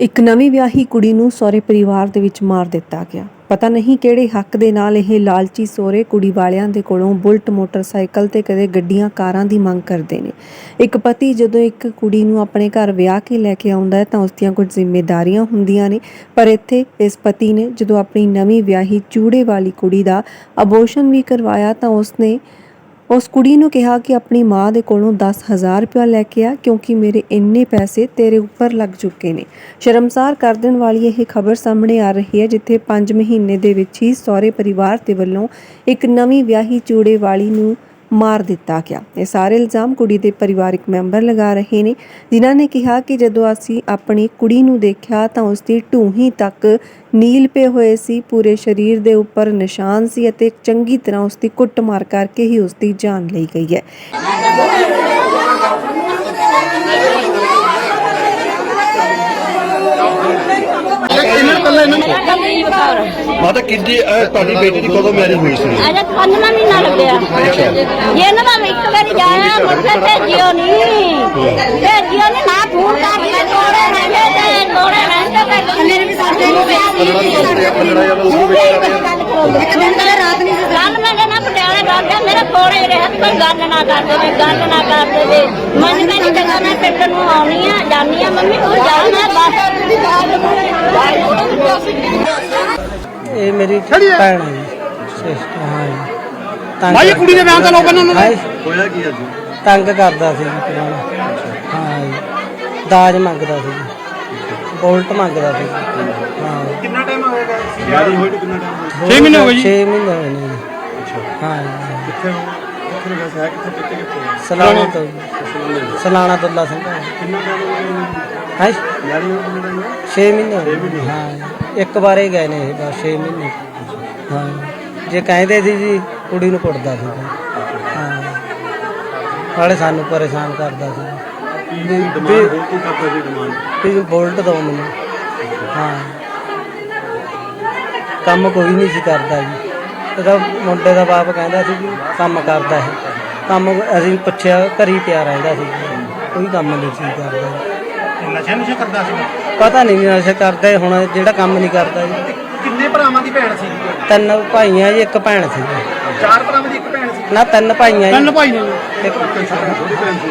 ਇੱਕ ਨਵੀਂ ਵਿਆਹੀ ਕੁੜੀ ਨੂੰ ਸਹੁਰੇ ਪਰਿਵਾਰ ਦੇ ਵਿੱਚ ਮਾਰ ਦਿੱਤਾ ਗਿਆ। ਪਤਾ ਨਹੀਂ ਕਿਹੜੇ ਹੱਕ ਦੇ ਨਾਲ ਇਹ ਲਾਲਚੀ ਸਹੁਰੇ ਕੁੜੀ ਵਾਲਿਆਂ ਦੇ ਕੋਲੋਂ ਬੁਲਟ ਮੋਟਰਸਾਈਕਲ ਤੇ ਕਦੇ ਗੱਡੀਆਂ, ਕਾਰਾਂ ਦੀ ਮੰਗ ਕਰਦੇ ਨੇ। ਇੱਕ ਪਤੀ ਜਦੋਂ ਇੱਕ ਕੁੜੀ ਨੂੰ ਆਪਣੇ ਘਰ ਵਿਆਹ ਕੇ ਲੈ ਕੇ ਆਉਂਦਾ ਹੈ ਤਾਂ ਉਸ ਦੀਆਂ ਕੁਝ ਜ਼ਿੰਮੇਵਾਰੀਆਂ ਹੁੰਦੀਆਂ ਨੇ। ਪਰ ਇੱਥੇ ਇਸ ਪਤੀ ਨੇ ਜਦੋਂ ਆਪਣੀ ਨਵੀਂ ਵਿਆਹੀ ਚੂੜੇ ਵਾਲੀ ਕੁੜੀ ਦਾ ਅਬੋਰਸ਼ਨ ਵੀ ਕਰਵਾਇਆ ਤਾਂ ਉਸਨੇ ਉਸ ਕੁੜੀ ਨੂੰ ਕਿਹਾ ਕਿ ਆਪਣੀ ਮਾਂ ਦੇ ਕੋਲੋਂ 10000 ਰੁਪਇਆ ਲੈ ਕੇ ਆ, ਕਿਉਂਕਿ ਮੇਰੇ ਇੰਨੇ ਪੈਸੇ ਤੇਰੇ ਉੱਪਰ ਲੱਗ ਚੁੱਕੇ ਨੇ। ਸ਼ਰਮਸਾਰ ਕਰ ਦੇਣ ਵਾਲੀ ਇਹ ਖਬਰ ਸਾਹਮਣੇ ਆ ਰਹੀ ਹੈ, ਜਿੱਥੇ 5 ਮਹੀਨੇ ਦੇ ਵਿੱਚ ਹੀ ਸਹੁਰੇ ਪਰਿਵਾਰ ਦੇ ਵੱਲੋਂ ਇੱਕ ਨਵੀਂ ਵਿਆਹੀ ਚੂੜੇ ਵਾਲੀ ਨੂੰ ਮਾਰ ਦਿੱਤਾ ਗਿਆ। ਇਹ ਸਾਰੇ ਇਲਜ਼ਾਮ ਕੁੜੀ ਦੇ ਪਰਿਵਾਰਕ ਮੈਂਬਰ ਲਗਾ ਰਹੇ ਨੇ। ਜਿਨ੍ਹਾਂ ਨੇ ਕਿਹਾ ਕਿ ਜਦੋਂ ਅਸੀਂ ਆਪਣੀ ਕੁੜੀ ਨੂੰ ਦੇਖਿਆ ਤਾਂ ਉਸ ਦੀ ਢੂਹੀ ਤੱਕ ਨੀਲ ਪਏ ਹੋਏ ਸੀ। ਪੂਰੇ ਸਰੀਰ ਦੇ ਉੱਪਰ ਨਿਸ਼ਾਨ ਸੀ ਅਤੇ ਚੰਗੀ ਤਰ੍ਹਾਂ ਉਸ ਦੀ ਕੁੱਟਮਾਰ ਕਰਕੇ ਹੀ ਉਸ ਦੀ ਜਾਨ ਲਈ ਗਈ ਹੈ। ਇਹਨਾਂ ਨੂੰ ਪਹਿਲਾਂ ਇਹਨਾਂ ਨੂੰ ਮਾਤਾ ਕਿੰਨੀ ਅਹ, ਤੁਹਾਡੀ ਬੇਟੀ ਦੀ ਕਦੋਂ ਮੈਰਿਜ ਹੋਈ ਸੀ? ਅਜੇ ਪੰਜਵਾਂ ਮਹੀਨਾ ਲੱਗਿਆ। ਇਹਨਾਂ ਦਾ ਇੱਕ ਵਾਰੀ ਜਾਇਆ ਮੁੜ ਕੇ ਭੇਜਿਓ ਨਹੀਂ ਭੇਜਿਓ ਨਹੀਂ ਨਾ ਫੋਨ ਕਰਕੇ ਤੋੜੇ ਰਹਿੰਦੇ ਤੇ ਤੋੜੇ ਰਹਿੰਦੇ ਤੇ ਮੇਰੇ ਵੀ ਸਾਡੇ ਨੂੰ ਰਾਤ ਨਹੀਂ ਕੱਲ ਮੈਂ ਨਾ ਪਟਿਆਲੇ ਗਾ ਕੇ ਮੇਰੇ ਕੋਲੇ ਰਹਿ ਕੋਈ ਗੱਲ ਨਾ ਕਰ ਦੇਵੇ ਗੱਲ ਨਾ ਕਰ ਦੇਵੇ। ਮਨ ਮੈਂ ਨਹੀਂ ਕਹਿੰਦਾ ਮੈਂ ਪਿੰਡ ਨੂੰ ਆਉਣੀ ਆ ਜਾਨੀ ਆ ਮੰਮੀ ਤੂੰ ਜਾ ਮੈਂ ਬਸ। ਇਹ ਮੇਰੀ ਭੈਣ ਹੈ ਸਿਸਟਰ ਹਾਂ ਜੀ। ਤੰਗ ਭਾਈ ਕੁੜੀ ਦੇ ਉਹਨਾਂ ਦੇ। ਹਾਏ, ਹੋਇਆ ਕੀ ਅੱਜ? ਤੰਗ ਕਰਦਾ ਸੀ ਜੀ ਹਾਂ ਜੀ। ਦਾਜ ਮੰਗਦਾ ਸੀ ਜੀ। ਬੋਲਟ ਮੰਗਦਾ ਸੀ। ਹਾਂ। ਕਿੰਨਾ ਟਾਈਮ ਹੋਏਗਾ ਮੈਰਿਜ ਹੋਈ ਨੂੰ ਕਿੰਨਾ ਟਾਈਮ 6 ਮਹੀਨੇ ਹੋ ਗਏ ਜੀ। 6 ਮਹੀਨੇ ਹੋਏ ਨੇ ਜੀ। ਹਾਂ। ਜੀ ਕਿੱਥੇ? ਹੋ ਕਿੱਥੇ ਵੈਸੇ ਹੈ ਕਿੱਥੇ ਕਿੱਥੇ ਕਿੱਥੇ ਸਲਾਣਾ ਤੋਂ। ਸਲਾਣਾ ਦੁੱਲਾ ਸਿੰਘ। ਹੈ ਕਿੰਨਾ ਟਾਈਮ ਹੋ ਗਿਆ ਹਾਂ? ਮੈਰਿਜ ਹੋਈ ਕਿੰਨਾ ਟਾਈਮ 6 ਮਹੀਨੇ ਹੋ ਗਏ। ਹਾਂ। ਇੱਕ ਵਾਰੇ ਗਏ ਨੇ ਇਹ ਬਸ 6 ਮਹੀਨੇ। ਹਾਂ। ਜੀ। ਕਹਿੰਦੇ ਸੀ ਜੀ ਕੁੜੀ ਨੂੰ ਕੁੱਟਦਾ ਸੀ। ਹਾਂ। ਨਾਲੇ ਸਾਨੂੰ ਪਰੇਸ਼ਾਨ ਕਰਦਾ ਸੀ। ਕੀ ਡਿਮਾਂਡ ਹੋਰ ਕੀ ਕਰਦਾ ਸੀ ਡਿਮਾਂਡ ਵੀ ਬੋਲਟ ਦੋ ਮੈਨੂੰ। ਹਾਂ। ਕੰਮ ਕੋਈ ਨਹੀਂ ਸੀ ਕਰਦਾ ਜੀ। ਇਹਦਾ ਮੁੰਡੇ ਦਾ ਬਾਪ ਕਹਿੰਦਾ ਸੀ ਵੀ ਕੰਮ ਕਰਦਾ ਹੈ ਕੰਮ ਅਸੀਂ ਪੁੱਛਿਆ ਘਰੀ ਪਿਆ ਰਹਿੰਦਾ ਸੀ। ਕੋਈ ਕੰਮ ਨਹੀਂ ਸੀ ਕਰਦਾ। ਨਸ਼ਾ ਨੁਸ਼ਾ ਕਰਦਾ ਸੀ? ਪਤਾ ਨਹੀਂ ਨਸ਼ਾ ਕਰਦਾ ਹੁਣ ਜਿਹੜਾ ਕੰਮ ਨਹੀਂ ਕਰਦਾ ਜੀ ਕਿੰਨੇ ਭਰਾਵਾਂ ਦੀ ਭੈਣ ਸੀ? ਤਿੰਨ ਭਾਈਆਂ ਜੀ ਇੱਕ ਭੈਣ ਸੀ। ਚਾਰ ਭਰਾਵਾਂ ਦੀ ਇੱਕ ਭੈਣ ਸੀ? ਨਾ ਤਿੰਨ ਭਾਈਆਂ ਤਿੰਨ ਭਾਈ ਨੇ ਇੱਕ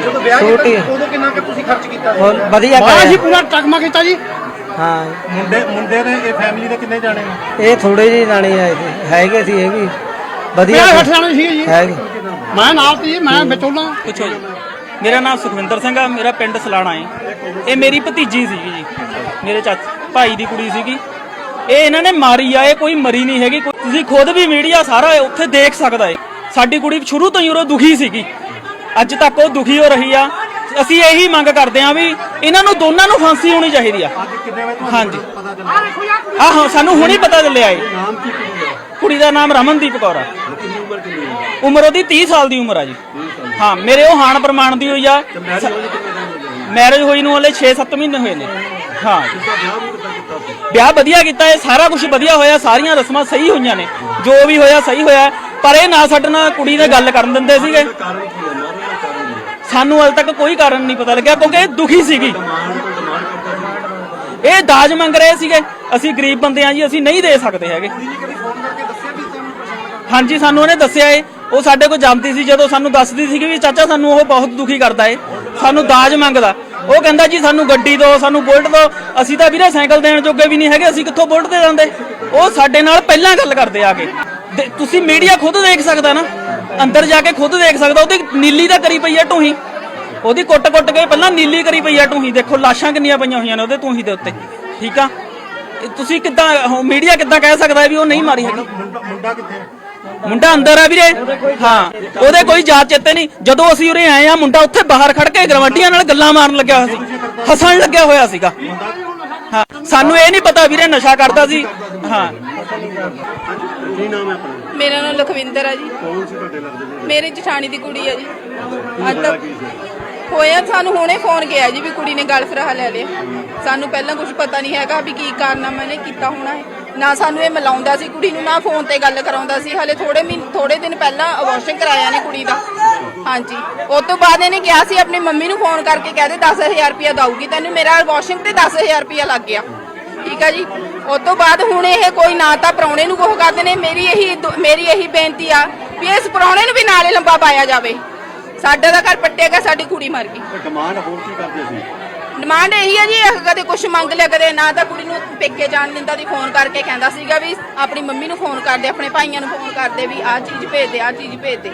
ਜਦੋਂ ਵਿਆਹ ਛੋਟੀ। ਕੀਤਾ ਉਦੋਂ ਕਿੰਨਾ ਕਿ ਤੁਸੀਂ ਖਰਚ ਕੀਤਾ ਸੀ? ਹੋਰ ਵਧੀਆ ਬਾਹਰ ਅਸੀਂ ਕਰਿਆ ਪੂਰਾ ਟਕਮਾ ਕੀਤਾ ਜੀ। ਹਾਂ। ਮੁੰਡੇ ਮੁੰਡੇ ਦੇ ਇਹ ਫੈਮਿਲੀ ਦੇ ਕਿੰਨੇ ਜਾਣੇ ਨੇ? ਇਹ ਥੋੜੇ ਜਿਹੇ ਜਾਣੇ ਆਏ ਸੀ ਹੈਗੇ ਸੀ ਇਹ ਵੀ। ਵਧੀਆ ਵਿਆਹ ਸੀ। ਹੱਥ ਜਾਣੇ ਸੀ ਜੀ। ਹੈਗੇ। ਮੈਂ ਨਾਲ ਸੀ ਜੀ, ਮੈਂ ਵਿਚੋਲਾ। ਪੁੱਛੋ ਜੀ। ਮੇਰਾ ਨਾਮ ਸੁਖਵਿੰਦਰ ਸਿੰਘ ਆ ਮੇਰਾ ਪਿੰਡ ਸਲਾਣਾ ਹੈ ਇਹ ਮੇਰੀ ਭਤੀਜੀ ਸੀਗੀ ਜੀ ਮੇਰੇ ਚਾਚ ਭਾਈ ਦੀ ਕੁੜੀ ਸੀਗੀ। ਇਹ ਇਹਨਾਂ ਨੇ ਮਾਰੀ ਆ ਇਹ ਕੋਈ ਮਰੀ ਨਹੀਂ ਹੈਗੀ। ਕੋਈ- ਤੁਸੀਂ ਖੁਦ ਵੀ ਮੀਡੀਆ ਸਾਰਾ ਉੱਥੇ ਦੇਖ ਸਕਦਾ ਹੈ ਸਾਡੀ ਕੁੜੀ ਸ਼ੁਰੂ ਤੋਂ ਹੀ ਉਹ ਦੁਖੀ ਸੀਗੀ। ਅੱਜ ਤੱਕ ਉਹ ਦੁਖੀ ਹੋ ਰਹੀ ਆ। ਅਸੀਂ ਇਹੀ ਮੰਗ ਕਰਦੇ ਆ ਵੀ ਇਹਨਾਂ ਨੂੰ ਦੋਨਾਂ ਨੂੰ ਫਾਂਸੀ ਹੋਣੀ ਚਾਹੀਦੀ ਆ। ਹਾਂਜੀ। ਆਹੋ ਸਾਨੂੰ ਹੁਣੇ ਪਤਾ ਚੱਲਿਆ ਏ ਨਾਮ ਕੀ ਕੁੜੀ ਹੈ ਕੁੜੀ ਦਾ ਨਾਮ ਰਮਨਦੀਪ ਕੌਰ ਆ। ਕਿੰਨੀ ਉਮਰ ਕਿੰਨੀ ਹੈ ਉਮਰ ਉਹਦੀ 30 ਸਾਲ ਦੀ ਉਮਰ ਆ ਜੀ। ਹਾਂ ਮੇਰੇ ਉਹ ਹਾਨ ਪ੍ਰਮਾਣ ਦੀ ਹੋਈ ਆ। ਤੇ ਮੈਰਿਜ ਹੋਈ ਨੂੰ ਕਿੰਨੇ ਟਾਈਮ ਹੋ ਗਿਆ ਮੈਰਿਜ ਹੋਈ ਨੂੰ ਹਲੇ 6-7 ਮਹੀਨੇ ਹੋਏ ਨੇ। ਹਾਂ। ਵਿਆਹ ਵੀ ਕਿੱਦਾਂ ਕੀਤਾ ਸੀ? ਵਿਆਹ ਵਧੀਆ ਕੀਤਾ ਇਹ ਸਾਰਾ ਕੁਝ ਵਧੀਆ ਹੋਇਆ ਸਾਰੀਆਂ ਰਸਮਾਂ ਸਹੀ ਹੋਈਆਂ ਨੇ। ਜੋ ਵੀ ਹੋਇਆ ਸਹੀ ਹੋਇਆ। ਪਰ ਇਹ ਨਾ ਸਾਡੇ ਨਾਲ ਕੁੜੀ ਨਾਲ ਗੱਲ ਕਰਨ ਦਿੰਦੇ ਸੀਗੇ। ਇਹਦਾ ਕਾਰਨ ਕੀ ਹੈ ਮਾਰਨ ਦਾ ਕਾਰਨ ਕੀ ਹੈ ਸਾਨੂੰ ਹਾਲੇ ਤੱਕ ਕੋਈ ਕਾਰਨ ਨਹੀਂ ਪਤਾ ਲੱਗਿਆ ਕਿਉਂਕਿ ਇਹ ਦੁਖੀ ਸੀਗੀ। ਇਹ ਦਾਜ ਮੰਗ ਰਹੇ ਸੀਗੇ। ਅਸੀਂ ਗਰੀਬ ਬੰਦੇ ਆ ਜੀ, ਅਸੀਂ ਨਹੀਂ ਦੇ ਸਕਦੇ ਹੈਗੇ। ਹਾਂਜੀ, ਸਾਨੂੰ ਉਹਨੇ ਦੱਸਿਆ ਏ। ਉਹ ਸਾਡੇ ਕੋਲ ਜਾਂਦੀ ਸੀ, ਜਦੋਂ ਸਾਨੂੰ ਦੱਸਦੀ ਸੀ ਕਿ ਵੀ ਚਾਚਾ ਸਾਨੂੰ ਉਹ ਬਹੁਤ ਦੁਖੀ ਕਰਦਾ ਏ। ਸਾਨੂੰ ਦਾਜ ਮੰਗਦਾ। ਉਹ ਕਹਿੰਦਾ ਜੀ, ਸਾਨੂੰ ਗੱਡੀ ਦਿਓ, ਸਾਨੂੰ ਬੁਲਟ ਦਿਓ। ਅਸੀਂ ਤਾਂ ਵੀਰੇ ਸਾਈਕਲ ਦੇਣ ਜੋਗੇ ਵੀ ਨਹੀਂ ਹੈਗੇ, ਅਸੀਂ ਕਿੱਥੋਂ ਬੁਲਟ ਦੇ ਜਾਂਦੇ ਉਹ ਸਾਡੇ ਨਾਲ ਪਹਿਲਾਂ ਗੱਲ ਕਰਦੇ ਆ ਕੇ। ਤੁਸੀਂ ਮੀਡੀਆ ਖੁਦ ਦੇਖ ਸਕਦਾ ਨਾ। ਅੰਦਰ ਜਾ ਕੇ ਖੁਦ ਦੇਖ ਸਕਦਾ ਉਹਦੀ ਨੀਲੀ ਤਾਂ ਕਰੀ ਪਈ ਆ ਢੂਹੀ ਉਹਦੀ ਕੁੱਟ-ਕੁੱਟ ਕੇ ਪਹਿਲਾਂ ਨੀਲੀ ਕਰੀ ਪਈ ਆ ਢੂਹੀ ਦੇਖੋ ਲਾਸ਼ਾਂ ਕਿੰਨੀਆਂ ਪਈਆਂ ਹੋਈਆਂ ਨੇ ਉਹਦੇ ਢੂਹੀ ਦੇ ਉੱਤੇ। ਠੀਕ ਆ? ਤੁਸੀਂ ਕਿੱਦਾਂ ਮੀਡੀਆ ਕਿੱਦਾਂ ਕਹਿ ਸਕਦਾ ਵੀ ਉਹ ਨਹੀਂ ਮਾਰੀ ਹੈਗੀ? ਮੁੰਡਾ ਮੁੰਡਾ ਕਿੱਥੇ ਮੁੰਡਾ ਅੰਦਰ ਆ ਵੀਰੇ। ਹਾਂ ਉਹਦੇ ਕੋਈ ਜਾਤ ਚੇਤੇ ਨਹੀਂ। ਜਦੋਂ ਅਸੀਂ ਉਰੇ ਆਏ ਆ ਮੁੰਡਾ ਉੱਥੇ ਬਾਹਰ ਖੜ ਕੇ ਗਰਵੰਡੀਆਂ ਨਾਲ ਗੱਲਾਂ ਮਾਰਨ ਲੱਗਿਆ ਹੋਇਆ ਸੀ। ਹੱਸਣ ਲੱਗਿਆ ਹੋਇਆ ਸੀਗਾ। ਹਾਂ ਸਾਨੂੰ ਇਹ ਨਹੀਂ ਪਤਾ ਵੀਰੇ ਨਸ਼ਾ ਕਰਦਾ ਸੀ। ਹਾਂ। ਕੀ ਨਾਮ ਹੈ ਆਪਣਾ? ਮੇਰਾ ਨਾਮ ਲਖਵਿੰਦਰ ਆ ਜੀ। ਕੌਣ ਸੀ ਤੁਹਾਡੇ ਲੱਗਦੇ ਨੇ? ਮੇਰੀ ਜਠਾਣੀ ਦੀ ਕੁੜੀ ਆ ਜੀ। ਅੱਜ ਤੱਕ ਹੋਇਆ ਸਾਨੂੰ ਹੁਣੇ ਫੋਨ ਗਿਆ ਜੀ ਵੀ ਕੁੜੀ ਨੇ ਗਲ ਫਰਾਹਾ ਲੈ ਲਿਆ। ਸਾਨੂੰ ਪਹਿਲਾਂ ਕੁਝ ਪਤਾ ਨਹੀਂ ਹੈਗਾ ਵੀ ਕੀ ਕਾਰਨਾਮਾ ਇਹਨੇ ਕੀਤਾ ਹੋਣਾ ਹੈ। ਨਾ ਸਾਨੂੰ ਇਹ ਮਿਲਾਉਂਦਾ ਸੀ ਕੁੜੀ ਨੂੰ ਨਾ ਫੋਨ ਤੇ ਗੱਲ ਕਰਾਉਂਦਾ ਸੀ। ਹਲੇ ਥੋੜੇ ਮਹੀਨੇ ਥੋੜੇ ਦਿਨ ਪਹਿਲਾਂ ਅਬੋਰਸ਼ਨ ਕਰਾਇਆ ਨੇ ਕੁੜੀ ਦਾ। ਹਾਂਜੀ। ਉਸ ਤੋਂ ਬਾਅਦ ਇਹਨੇ ਕਿਹਾ ਸੀ ਆਪਣੀ ਮੰਮੀ ਨੂੰ ਫੋਨ ਕਰਕੇ ਕਹਿ ਦੇ 10000 ਰੁਪਇਆ ਦਊਗੀ ਤੈਨੂੰ। ਮੇਰਾ ਵਾਸ਼ਿੰਗ ਤੇ 10000 ਰੁਪਇਆ ਲੱਗ ਗਿਆ। ਠੀਕ ਆ ਜੀ। ਉਸ ਤੋਂ ਬਾਅਦ ਹੁਣ ਇਹ ਕੋਈ ਨਾ ਤਾਂ ਪ੍ਰਾਹੁਣੇ ਨੂੰ ਕੋਹ ਕਰਦੇ ਨੇ। ਮੇਰੀ ਇਹੀ ਦੁ- ਮੇਰੀ ਇਹੀ ਬੇਨਤੀ ਆ ਵੀ ਇਸ ਪ੍ਰਾਹੁਣੇ ਨੂੰ ਵੀ ਨਾਲੇ ਲੰਬਾ ਪਾਇਆ ਜਾਵੇ। ਸਾਡਾ ਦਾ ਘਰ ਪੱਟੇਗਾ ਸਾਡੀ ਕੁੜੀ ਮਰ ਗਈ। ਡਿਮਾਂਡ ਹੋਰ ਕੀ ਕਰਦੇ ਸੀ? ਡਿਮਾਂਡ ਇਹੀ ਹੈ ਜੀ ਇਹ ਕਦੇ ਕੁਝ ਮੰਗ ਲਿਆ ਕਦੇ ਨਾ ਤਾਂ ਕੁੜੀ ਨੂੰ ਪੇਕੇ ਜਾਣ ਦਿੰਦਾ ਦੀ ਫੋਨ ਕਰਕੇ ਕਹਿੰਦਾ ਸੀਗਾ ਵੀ ਆਪਣੀ ਮੰਮੀ ਨੂੰ ਫੋਨ ਕਰਦੇ ਆਪਣੇ ਭਾਈਆਂ ਨੂੰ ਫੋਨ ਕਰਦੇ ਵੀ ਆਹ ਚੀਜ਼ ਭੇਜ ਦੇ ਆਹ ਚੀਜ਼ ਭੇਜ ਦੇ।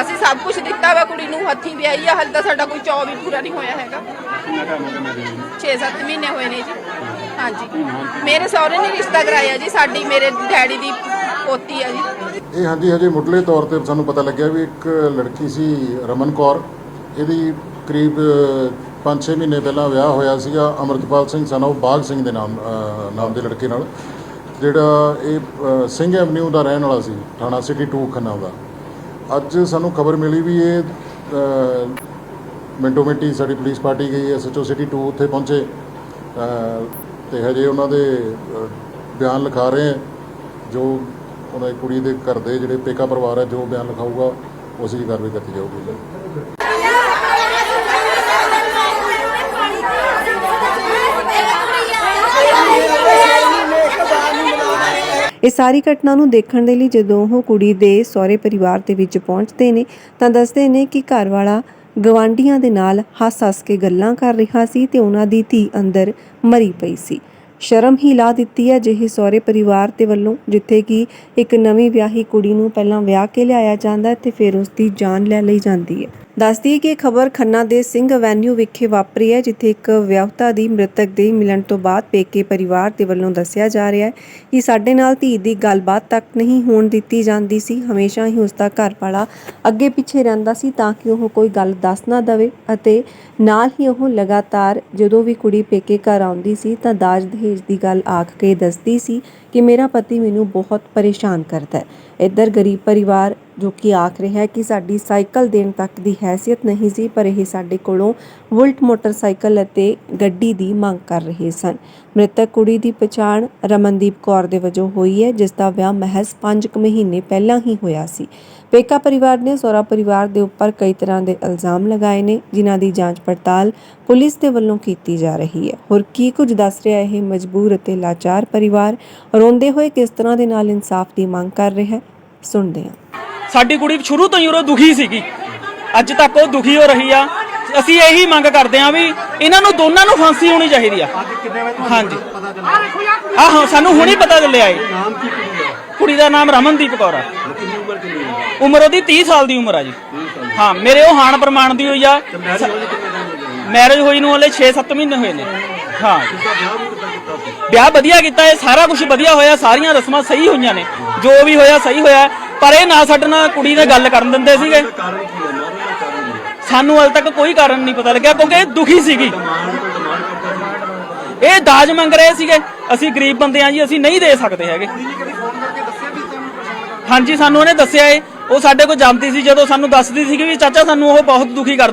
ਅਸੀਂ ਸਭ ਕੁਝ ਦਿੱਤਾ ਵਾ ਕੁੜੀ ਨੂੰ ਹੱਥੀਂ ਵਿਆਹੀ ਆ ਹਾਲੇ ਤਾਂ ਸਾਡਾ ਕੋਈ ਚੌ ਵੀ ਪੂਰਾ ਨਹੀਂ ਹੋਇਆ ਹੈਗਾ। ਕਿੰਨਾ ਟਾਈਮ ਹੋ ਗਿਆ ਮੈਰਿਜ ਨੂੰ? 6-7 ਮਹੀਨੇ ਹੋਏ ਨੇ ਜੀ। ਹਾਂਜੀ। ਮੇਰੇ ਸਹੁਰੇ ਨੇ ਰਿਸ਼ਤਾ ਕਰਾਇਆ ਜੀ, ਸਾਡੀ ਮੇਰੇ ਡੈਡੀ ਦੀ ਪੋਤੀ ਆ ਜੀ। ਇਹ ਹਾਂਜੀ, ਹਜੇ ਮੁੱਢਲੇ ਤੌਰ ਤੇ ਸਾਨੂੰ ਪਤਾ ਲੱਗਿਆ ਵੀ ਇੱਕ ਲੜਕੀ ਸੀ ਰਮਨ ਕੌਰ। ਇਹਦੀ ਕਰੀਬ 5-6 ਮਹੀਨੇ ਪਹਿਲਾਂ ਵਿਆਹ ਹੋਇਆ ਸੀਗਾ ਅਮਰਤਪਾਲ ਸਿੰਘ ਸਨ ਉਹ ਬਾਗ ਸਿੰਘ ਦੇ ਨਾਮ ਨਾਮ ਦੇ ਲੜਕੇ ਨਾਲ। ਜਿਹੜਾ ਇਹ ਸਿੰਘ ਐਵਨਿਊ ਦਾ ਰਹਿਣ ਵਾਲਾ ਸੀ, ਥਾਣਾ ਸਿਟੀ 2 ਖੰਨਾ ਦਾ। ਅੱਜ ਸਾਨੂੰ ਖਬਰ ਮਿਲੀ ਵੀ ਇਹ ਮਿੰਟੋ ਮਿੰਟੀ ਸਾਡੀ ਪੁਲਿਸ ਪਾਰਟੀ ਗਈ ਐਸਐਚਓ ਸਿਟੀ 2 ਉੱਥੇ ਪਹੁੰਚੇ। ਤੇ ਹਜੇ ਉਹਨਾਂ ਦੇ ਬਿਆਨ ਲਿਖਾ ਰਹੇ ਹੈ। ਜੋ ਉਹਨਾਂ ਦੀ ਕੁੜੀ ਦੇ ਘਰ ਦੇ ਜਿਹੜੇ ਪੇਕਾ ਪਰਿਵਾਰ ਹੈ, ਜੋ ਬਿਆਨ ਲਿਖਾਊਗਾ ਉਸੇ ਦੀ ਕਾਰਵਾਈ ਕੀਤੀ ਜਾਊਗੀ। ਇਹ ਸਾਰੀ ਘਟਨਾ ਨੂੰ ਦੇਖਣ ਦੇ ਲਈ ਜਦੋਂ ਉਹ ਕੁੜੀ ਦੇ ਸਹੁਰੇ ਪਰਿਵਾਰ ਦੇ ਵਿੱਚ ਪਹੁੰਚਦੇ ਨੇ, ਤਾਂ ਦੱਸਦੇ ਨੇ ਕਿ ਘਰ ਵਾਲਾ ਗਵਾਂਢੀਆਂ ਦੇ ਨਾਲ ਹੱਸ-ਹੱਸ ਕੇ ਗੱਲਾਂ ਕਰ ਰਿਹਾ ਸੀ ਤੇ ਉਹਨਾਂ ਦੀ ਧੀ ਅੰਦਰ ਮਰੀ ਪਈ ਸੀ। ਸ਼ਰਮ ਹੀ ਲਾ ਦਿੱਤੀ ਹੈ ਜਿਹੇ ਸਹੁਰੇ ਪਰਿਵਾਰ ਦੇ ਵੱਲੋਂ, ਜਿੱਥੇ ਕਿ ਇੱਕ ਨਵੀਂ ਵਿਆਹੀ ਕੁੜੀ ਨੂੰ ਪਹਿਲਾਂ ਵਿਆਹ ਕੇ ਲਿਆਇਆ ਜਾਂਦਾ ਹੈ ਤੇ ਫਿਰ ਉਸ ਦੀ ਜਾਨ ਲੈ ਲਈ ਜਾਂਦੀ ਹੈ। ਦੱਸਦੀ ਕਿ ਇਹ ਖਬਰ ਖੰਨਾ ਦੇ ਸਿੰਘ ਐਵੇਨਿਊ ਵਿਖੇ ਵਾਪਰੀ ਹੈ, ਜਿੱਥੇ ਇੱਕ ਵਿਆਹੁਤਾ ਦੀ ਮ੍ਰਿਤਕ ਦੇ ਮਿਲਣ ਤੋਂ ਬਾਅਦ ਪੇਕੇ ਪਰਿਵਾਰ ਦੇ ਵੱਲੋਂ ਦੱਸਿਆ ਜਾ ਰਿਹਾ ਹੈ ਕਿ ਸਾਡੇ ਨਾਲ ਧੀ ਦੀ ਗੱਲਬਾਤ ਤੱਕ ਨਹੀਂ ਹੋਣ ਦਿੱਤੀ ਜਾਂਦੀ ਸੀ। ਹਮੇਸ਼ਾ ਹੀ ਉਸ ਦਾ ਘਰ ਵਾਲਾ ਅੱਗੇ ਪਿੱਛੇ ਰਹਿੰਦਾ ਸੀ ਤਾਂ ਕਿ ਉਹ ਕੋਈ ਗੱਲ ਦੱਸ ਨਾ ਦਵੇ ਅਤੇ ਨਾਲ ਹੀ ਉਹ ਲਗਾਤਾਰ ਜਦੋਂ ਵੀ ਕੁੜੀ ਪੇਕੇ ਘਰ ਆਉਂਦੀ ਸੀ ਤਾਂ ਦਾਜ ਦਹੇਜ ਦੀ ਗੱਲ ਆਖ ਕੇ ਦੱਸਦੀ ਸੀ ਕਿ ਮੇਰਾ ਪਤੀ ਮੈਨੂੰ ਬਹੁਤ ਪਰੇਸ਼ਾਨ ਕਰਦਾ ਹੈ। ਇੱਧਰ ਗਰੀਬ ਪਰਿਵਾਰ ਜੋ ਕਿ ਆਖ ਰਿਹਾ ਹੈ ਕਿ ਸਾਡੀ ਸਾਈਕਲ ਦੇਣ ਤੱਕ ਦੀ ਹੈਸੀਅਤ ਨਹੀਂ ਸੀ, ਪਰ ਇਹ ਸਾਡੇ ਕੋਲੋਂ ਵੁਲਟ ਮੋਟਰਸਾਈਕਲ ਅਤੇ ਗੱਡੀ ਦੀ ਮੰਗ ਕਰ ਰਹੇ ਸਨ। ਮ੍ਰਿਤਕ ਕੁੜੀ ਦੀ ਪਛਾਣ ਰਮਨਦੀਪ ਕੌਰ ਦੇ ਵਜੋਂ ਹੋਈ ਹੈ, ਜਿਸ ਦਾ ਵਿਆਹ ਮਹਿਜ਼ 5 ਮਹੀਨੇ ਪਹਿਲਾਂ ਹੀ ਹੋਇਆ ਸੀ। ਪੇਕਾ ਪਰਿਵਾਰ ਨੇ ਸੋਰਾ ਪਰਿਵਾਰ ਦੇ ਉੱਪਰ ਕਈ ਤਰ੍ਹਾਂ ਦੇ ਇਲਜ਼ਾਮ ਲਗਾਏ ਨੇ, ਜਿਨ੍ਹਾਂ ਦੀ ਜਾਂਚ ਪੜਤਾਲ ਪੁਲਿਸ ਦੇ ਵੱਲੋਂ ਕੀਤੀ ਜਾ ਰਹੀ ਹੈ। ਹੋਰ ਕੀ ਕੁਝ ਦੱਸ ਰਿਹਾ ਇਹ ਮਜਬੂਰ ਅਤੇ ਲਾਚਾਰ ਪਰਿਵਾਰ? ਰੋਂਦੇ ਹੋਏ ਕਿਸ ਤਰ੍ਹਾਂ ਦੇ ਨਾਲ ਇਨਸਾਫ ਦੀ ਮੰਗ ਕਰ ਰਿਹਾ ਹੈ? ਸੁਣਦੇ ਹਾਂ। ਸਾਡੀ ਕੁੜੀ ਸ਼ੁਰੂ ਤੋਂ ਹੀ ਉਹ ਦੁਖੀ ਸੀਗੀ। ਅੱਜ ਤੱਕ ਉਹ ਦੁਖੀ ਹੋ ਰਹੀ ਆ। ਅਸੀਂ ਇਹੀ ਮੰਗ ਕਰਦੇ ਆ ਵੀ ਇਹਨਾਂ ਨੂੰ ਦੋਨਾਂ ਨੂੰ ਫਾਂਸੀ ਹੋਣੀ ਚਾਹੀਦੀ ਆ। ਅੱਜ ਕਿੰਨੇ ਵਜੇ ਤੁਹਾਨੂੰ ਹਾਂਜੀ। ਪਤਾ ਚੱਲਿਆ? ਆਹੋ ਸਾਨੂੰ ਹੁਣੇ ਪਤਾ ਚੱਲਿਆ ਏ ਨਾਮ ਕੀ ਕੁੜੀ ਦਾ? ਕੁੜੀ ਦਾ ਨਾਮ ਰਮਨਦੀਪ ਕੌਰ ਆ। ਕਿੰਨੀ ਉਮਰ ਕਿੰਨੀ ਹੈ ਉਮਰ ਉਹਦੀ 30 ਸਾਲ ਦੀ ਉਮਰ ਆ ਜੀ। ਹਾਂ ਮੇਰੇ ਉਹ ਹਾਨ ਪ੍ਰਮਾਣ ਦੀ ਹੋਈ ਆ। ਮੈਰਿਜ ਹੋਈ ਕਿੰਨੇ ਦਿਨ ਹੋ ਗਏ ਮੈਰਿਜ ਹੋਈ ਨੂੰ ਹਲੇ 6-7 ਮਹੀਨੇ ਹੋਏ ਨੇ। ਹਾਂ। ਵਿਆਹ ਵੀ ਕਿੱਦਾਂ ਕੀਤਾ ਸੀ? ਵਿਆਹ ਵਧੀਆ ਕੀਤਾ ਇਹ ਸਾਰਾ ਕੁਝ ਵਧੀਆ ਹੋਇਆ ਸਾਰੀਆਂ ਰਸਮਾਂ ਸਹੀ ਹੋਈਆਂ ਨੇ। ਜੋ ਵੀ ਹੋਇਆ ਸਹੀ ਹੋਇਆ। ਪਰ ਇਹ ਨਾ ਸਾਡੇ ਨਾਲ ਕੁੜੀ ਨਾਲ ਗੱਲ ਕਰਨ ਦਿੰਦੇ ਸੀਗੇ। ਇਹਦਾ ਕਾਰਨ ਕੀ ਹੈ ਮਾਰਨ ਦਾ ਕਾਰਨ ਕੀ ਹੈ ਸਾਨੂੰ ਹਾਲੇ ਤੱਕ ਕੋਈ ਕਾਰਨ ਨਹੀਂ ਪਤਾ ਲੱਗਿਆ, ਕਿਉਂਕਿ ਇਹ ਦੁਖੀ ਸੀਗੀ। ਇਹ ਦਾਜ ਮੰਗ ਰਹੇ ਸੀਗੇ। ਅਸੀਂ ਗਰੀਬ ਬੰਦੇ ਆ ਜੀ, ਅਸੀਂ ਨਹੀਂ ਦੇ ਸਕਦੇ ਹੈਗੇ। ਹਾਂਜੀ, ਸਾਨੂੰ ਉਹਨੇ ਦੱਸਿਆ ਏ। ਉਹ ਸਾਡੇ ਕੋਲ ਜਾਂਦੀ ਸੀ, ਜਦੋਂ ਸਾਨੂੰ ਦੱਸਦੀ ਸੀ ਕਿ ਵੀ ਚਾਚਾ, ਸਾਨੂੰ ਉਹ ਬਹੁਤ ਦੁਖੀ ਕਰ